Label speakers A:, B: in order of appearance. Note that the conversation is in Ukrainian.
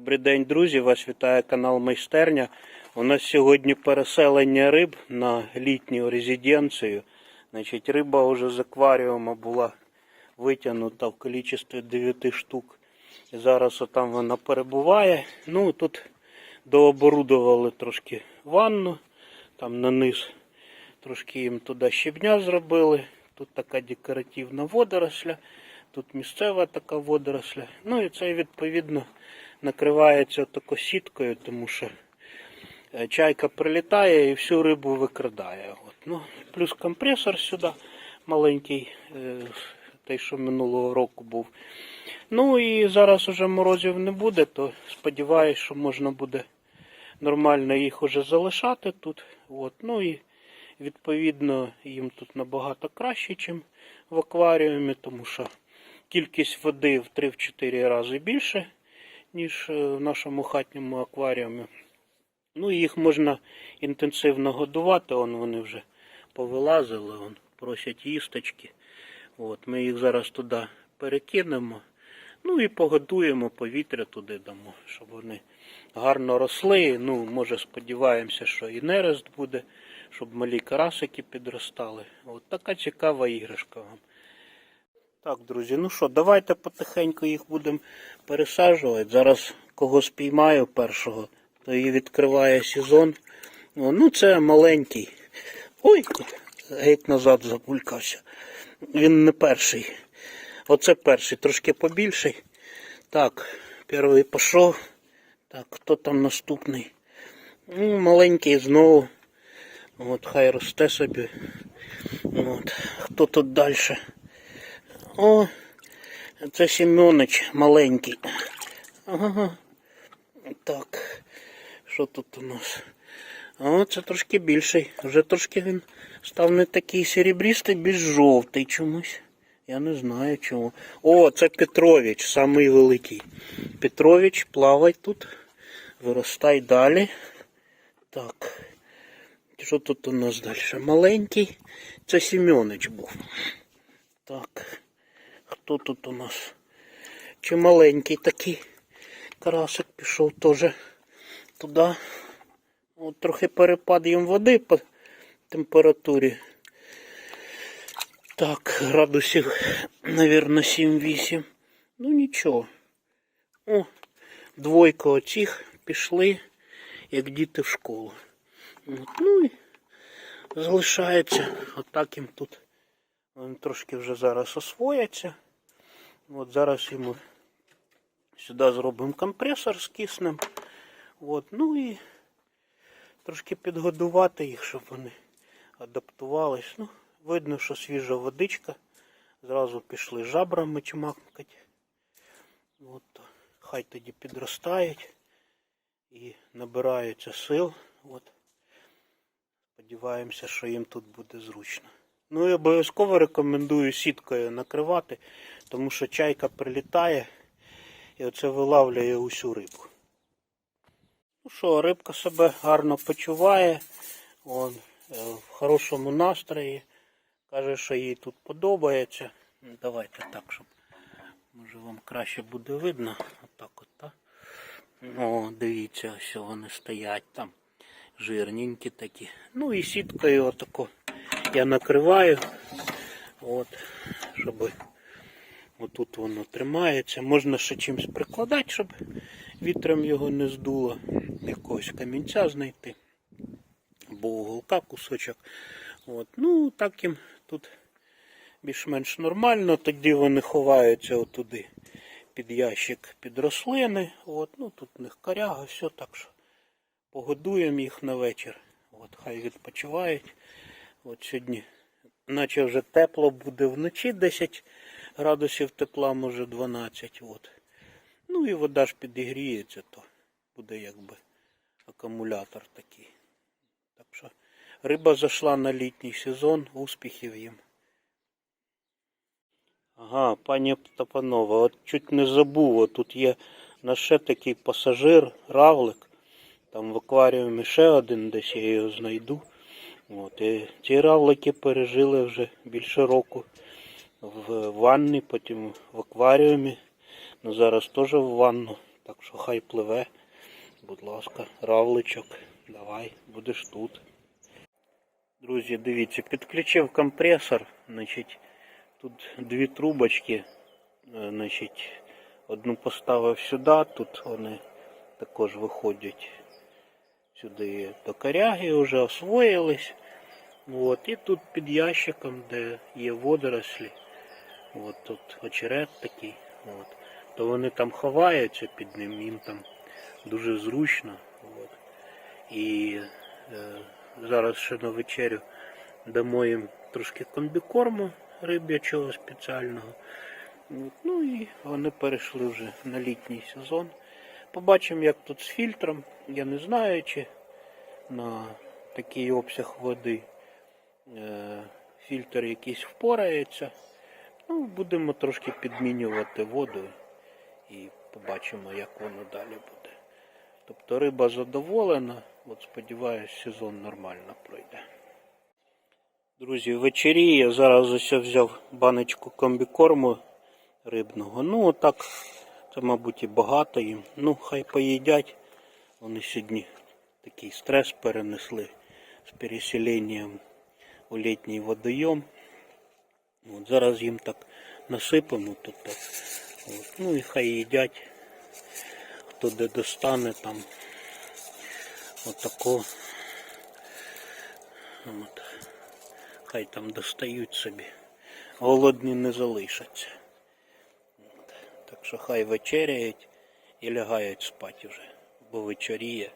A: Добрий день, друзі! Вас вітає канал Майстерня. У нас сьогодні переселення риб на літню резиденцію. Значить, риба вже з акваріума була витягнута в кількості 9 штук. І зараз там вона перебуває. Ну, тут дооборудували трошки ванну, там на низ трошки їм туди щебня зробили. Тут така декоративна водоросля, тут місцева така водоросля. Ну і це відповідно накривається тако сіткою, тому що е, чайка прилітає і всю рибу викрадає. От. Ну, плюс компресор сюди маленький, е, той, що минулого року був. Ну і зараз уже морозів не буде, то сподіваюсь, що можна буде нормально їх уже залишати тут. От. Ну і відповідно їм тут набагато краще, ніж в акваріумі, тому що кількість води в 3-4 рази більше, ніж е, в нашому хатньому акваріумі. Ну їх можна інтенсивно годувати, он вони вже повилазили, он, просять їсточки. От, ми їх зараз туди перекинемо. Ну і погодуємо, повітря туди дамо, щоб вони гарно росли. Ну, може, сподіваємося, що і нерест буде, щоб малі карасики підростали. От така цікава іграшка вам. Так, друзі, ну що, давайте потихеньку їх будемо пересаджувати. Зараз кого спіймаю першого, то і відкриває сезон. Ну, це маленький. Ой, геть назад забулькався. Він не перший. Оце перший, трошки побільший. Так, перший пішов. Так, хто там наступний? Ну, маленький знову. От, хай росте собі. От, хто тут далі? О, це Семёныч маленький. Ага. Так, що тут у нас? О, це трошки більший. Вже трошки він став не такий серебристий, більш жовтий чомусь. Я не знаю чому. О, це Петрович, самий великий. Петрович, плавай тут. Виростай далі. Так. Що тут у нас далі? Маленький. Це Семёныч був. Так. Хто тут у нас? Чи маленький такий карасик пішов теж туди. От трохи перепад їм води по температурі. Так, градусів, навірно, 7-8. Ну нічого. О, двойка оцих пішли, як діти в школу. От, ну і залишається. Отак їм тут. Вони трошки вже зараз освояться. От зараз йому сюди зробимо компресор з киснем. От, ну і трошки підгодувати їх, щоб вони адаптувались. Ну, видно, що свіжа водичка. Зразу пішли жабрами чмакати. От, хай тоді підростають і набираються сил. От. Сподіваємося, що їм тут буде зручно. Ну і обов'язково рекомендую сіткою накривати, тому що чайка прилітає і оце вилавлює усю рибу. Ну що, рибка себе гарно почуває, он, е, в хорошому настрої. Каже, що їй тут подобається. Ну, Давайте так, щоб може вам краще буде видно. Отак от, так. О, дивіться, ось вони стоять там. Жирненькі такі. Ну і сіткою отако я накриваю. От, щоб отут воно тримається. Можна ще чимось прикладати, щоб вітром його не здуло. Якогось камінця знайти. Або уголка кусочок. От. Ну, так їм тут більш-менш нормально. Тоді вони ховаються отуди під ящик під рослини. От. Ну, тут у них коряга, все так що погодуємо їх на вечір. От, хай відпочивають. От сьогодні, наче вже тепло буде вночі 10 градусів тепла, може 12. От. Ну і вода ж підігріється, то буде якби акумулятор такий. Так що риба зайшла на літній сезон, успіхів їм. Ага, пані та от чуть не забув, от тут є наш ще такий пасажир, равлик. Там в акваріумі ще один, десь я його знайду. От, і ці равлики пережили вже більше року в ванні, потім в акваріумі. Ну зараз теж в ванну. Так що хай пливе. Будь ласка, равличок, давай, будеш тут. Друзі, дивіться, підключив компресор. Значить, тут дві трубочки. Е, Значить, одну поставив сюди, тут вони також виходять сюди до коряги, вже освоїлись. От, і тут під ящиком, де є водорослі, от тут очерет такий, от, то вони там ховаються під ним, їм там дуже зручно. От. І е, зараз ще на вечерю дамо їм трошки комбікорму риб'ячого спеціального. От, ну і вони перейшли вже на літній сезон. Побачимо, як тут з фільтром. Я не знаю, чи на такий обсяг води е, фільтр якийсь впорається. Ну, будемо трошки підмінювати воду і побачимо, як воно далі буде. Тобто риба задоволена, от сподіваюсь, сезон нормально пройде. Друзі, вечері я зараз ось взяв баночку комбікорму рибного. Ну, отак, це, мабуть, і багато їм. Ну, хай поїдять. Вони сьогодні такий стрес перенесли з переселенням у літній водойом. От зараз їм так насипемо тут. Так. От. Ну і хай їдять. Хто де достане там отако. От. Хай там достають собі. Голодні не залишаться. Так що хай вечеряють і лягають спати вже, бо вечоріє.